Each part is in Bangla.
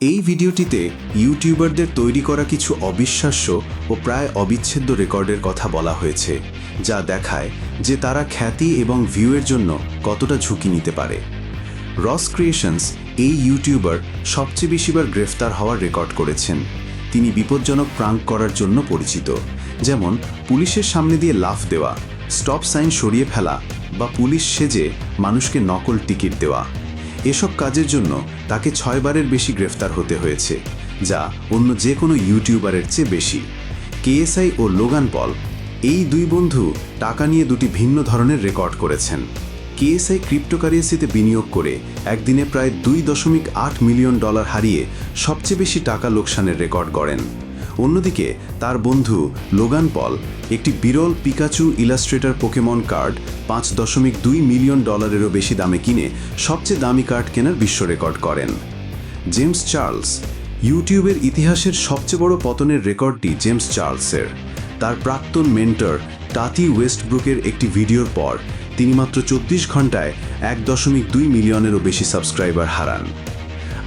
এই ভিডিওটিতে ইউটিউবারদের তৈরি করা কিছু অবিশ্বাস্য ও প্রায় অবিচ্ছেদ্য রেকর্ডের কথা বলা হয়েছে, যা দেখায় যে তারা খ্যাতি এবং ভিউয়ের জন্য কতটা ঝুঁকি নিতে পারে। রস ক্রিয়েশনস এই ইউটিউবার সবচেয়ে বেশিবার গ্রেফতার হওয়ার রেকর্ড করেছেন। তিনি বিপজ্জনক প্রাঙ্ক করার জন্য পরিচিত, যেমন পুলিশের সামনে দিয়ে লাফ দেওয়া, স্টপ সাইন সরিয়ে ফেলা বা পুলিশ সেজে মানুষকে নকল টিকিট দেওয়া। এসব কাজের জন্য তাকে ছয়বারের বেশি গ্রেফতার হতে হয়েছে, যা অন্য যে কোনো ইউটিউবারের চেয়ে বেশি। কেএসআই ও লোগান পল, এই দুই বন্ধু টাকা নিয়ে দুটি ভিন্ন ধরনের রেকর্ড করেছেন। কেএসআই ক্রিপ্টোকারেন্সিতে বিনিয়োগ করে একদিনে প্রায় দুই দশমিক আট মিলিয়ন ডলার হারিয়ে সবচেয়ে বেশি টাকা লোকসানের রেকর্ড গড়েন। অন্যদিকে, তার বন্ধু লোগান পল একটি বিরল পিকাচু ইলাস্ট্রেটর পোকেমন কার্ড পাঁচ দশমিক দুই মিলিয়ন ডলারেরও বেশি দামে কিনে সবচেয়ে দামি কার্ড কেনার বিশ্ব রেকর্ড করেন। জেমস চার্লস ইউটিউবের ইতিহাসের সবচেয়ে বড় পতনের রেকর্ডটি জেমস চার্লসের। তার প্রাক্তন মেন্টর টাতি ওয়েস্টব্রুকের একটি ভিডিওর পর তিনি মাত্র চব্বিশ ঘন্টায় এক দশমিক দুই মিলিয়নেরও বেশি সাবস্ক্রাইবার হারান।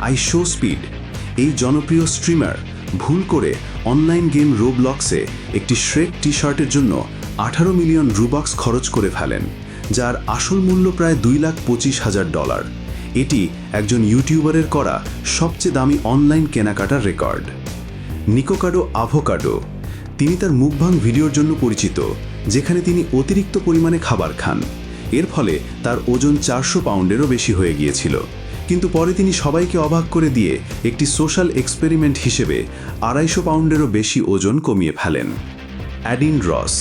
আই শো স্পিড, এই জনপ্রিয় স্ট্রিমার, ভুল করে অনলাইন গেম রোবলক্সে একটি শ্রেক টি শার্টের জন্য আঠারো মিলিয়ন রুবক্স খরচ করে ফেলেন, যার আসল মূল্য প্রায় দুই লাখ পঁচিশ হাজার ডলার। এটি একজন ইউটিউবারের করা সবচেয়ে দামি অনলাইন কেনাকাটার রেকর্ড। নিকোকাডো আভোকাডো তিনি তার মুখভাং ভিডিওর জন্য পরিচিত, যেখানে তিনি অতিরিক্ত পরিমাণে খাবার খান। এর ফলে তার ওজন চারশো পাউন্ডেরও বেশি হয়ে গিয়েছিল। কিন্তু পরে তিনি সবাইকে অবাক করে দিয়ে একটি সোশ্যাল এক্সপেরিমেন্ট হিসেবে আড়াইশো পাউন্ডেরও বেশি ওজন কমিয়ে ফেলেন। অ্যাডিন রস,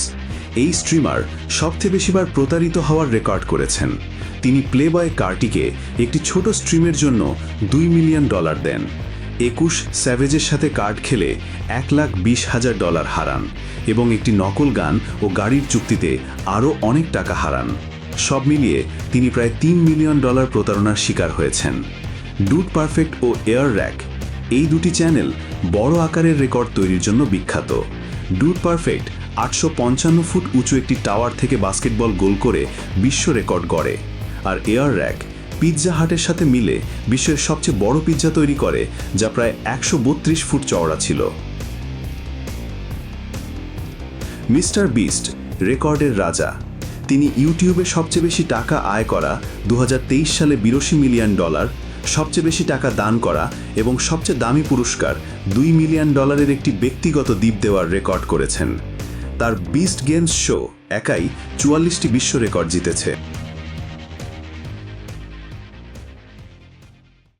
এই স্ট্রিমার সবচেয়ে বেশিবার প্রতারিত হওয়ার রেকর্ড করেছেন। তিনি প্লে বয় কার্টিকে একটি ছোট স্ট্রিমের জন্য দুই মিলিয়ন ডলার দেন। একুশ স্যাভেজের সাথে কার্ড খেলে এক লাখ বিশ হাজার ডলার হারান এবং একটি নকল গান ও গাড়ির চুক্তিতে আরও অনেক টাকা হারান। সব মিলিয়ে তিনি প্রায় তিন মিলিয়ন ডলার প্রতারণার শিকার হয়েছেন। ডুট পারফেক্ট ও এয়ার র্যাক, এই দুটি চ্যানেল বড় আকারের রেকর্ড তৈরির জন্য বিখ্যাত। ডুট পারফেক্ট আটশো পঞ্চান্ন ফুট উঁচু একটি টাওয়ার থেকে বাস্কেটবল গোল করে বিশ্ব রেকর্ড গড়ে। আর এয়ার র্যাক, পিৎজা হাটের সাথে মিলে বিশ্বের সবচেয়ে বড় পিৎজা তৈরি করে, যা প্রায় একশো বত্রিশ ফুট চওড়া ছিল। মিস্টার বিস্ট, রেকর্ডের রাজা। তিনি ইউটিউবে সবচেয়ে বেশি টাকা আয় করা দু হাজার তেইশ সালে বিরাশি মিলিয়ন ডলার, সবচেয়ে বেশি টাকা দান করা এবং সবচেয়ে দামি পুরস্কার দুই মিলিয়ন ডলারের একটি ব্যক্তিগত দ্বীপ দেওয়ার রেকর্ড করেছেন। তার বিস্ট গেমস শো একাই চুয়াল্লিশটি বিশ্ব রেকর্ড জিতেছে।